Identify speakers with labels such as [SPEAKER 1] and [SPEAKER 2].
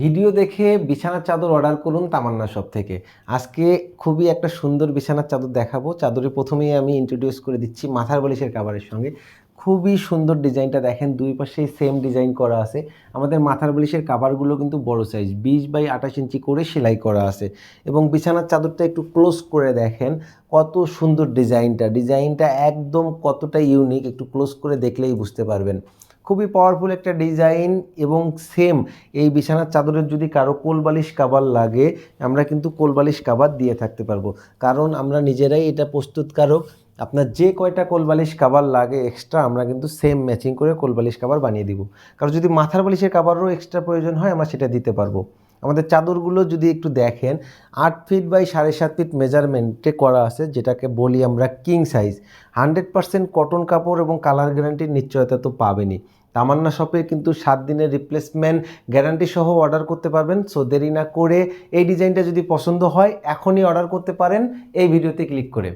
[SPEAKER 1] Video দেখে বিছানার চাদর অর্ডার করুন তামান্না শপ থেকে। আজকে খুবই একটা সুন্দর বিছানার চাদর দেখাবো। চাদরে প্রথমেই আমি ইন্ট্রোডিউস করে দিচ্ছি মাথার বালিশের কাভারের সঙ্গে। খুবই সুন্দর ডিজাইনটা দেখেন, দুই পাশেই সেম ডিজাইন করা আছে। আমাদের মাথার বালিশের কাভারগুলো কিন্তু বড় সাইজ বিশ বাই আঠাশ ইঞ্চি করে সেলাই করা আছে। এবং বিছানার চাদরটা একটু ক্লোজ করে দেখেন, কত সুন্দর ডিজাইনটা। ডিজাইনটা একদম কতটা ইউনিক একটু ক্লোজ করে দেখলেই বুঝতে পারবেন। খুবই পাওয়ারফুল একটা ডিজাইন এবং সেম এই বিছানার চাদরের যদি কারও কোলবালিশ কাবার লাগে, আমরা কিন্তু কোলবালিশ কাবার দিয়ে থাকতে পারব। কারণ আমরা নিজেরাই এটা প্রস্তুতকারক। আপনার যে কয়টা কোলবালিশ কাবার লাগে এক্সট্রা আমরা কিন্তু সেম ম্যাচিং করে কোলবালিশ কাবার বানিয়ে দিব। কারণ যদি মাথার বালিশের কাবারও এক্সট্রা প্রয়োজন হয়, আমরা সেটা দিতে পারব। আমাদের চাদরগুলো যদি একটু দেখেন, আট ফিট বাই সাড়ে সাত ফিট মেজারমেন্টে করা আছে, যেটাকে বলি আমরা king size hundred percent cotton কাপড় এবং কালার গ্যারান্টির নিশ্চয়তা তো পাবেনই। তামান্না শপে কিন্তু সাত দিনের রিপ্লেসমেন্ট গ্যারান্টি সহ অর্ডার করতে পারবেন সো দেরি না করে এই ডিজাইনটা যদি পছন্দ হয়, এখনই অর্ডার করতে পারেন, এই ভিডিওতে ক্লিক করে।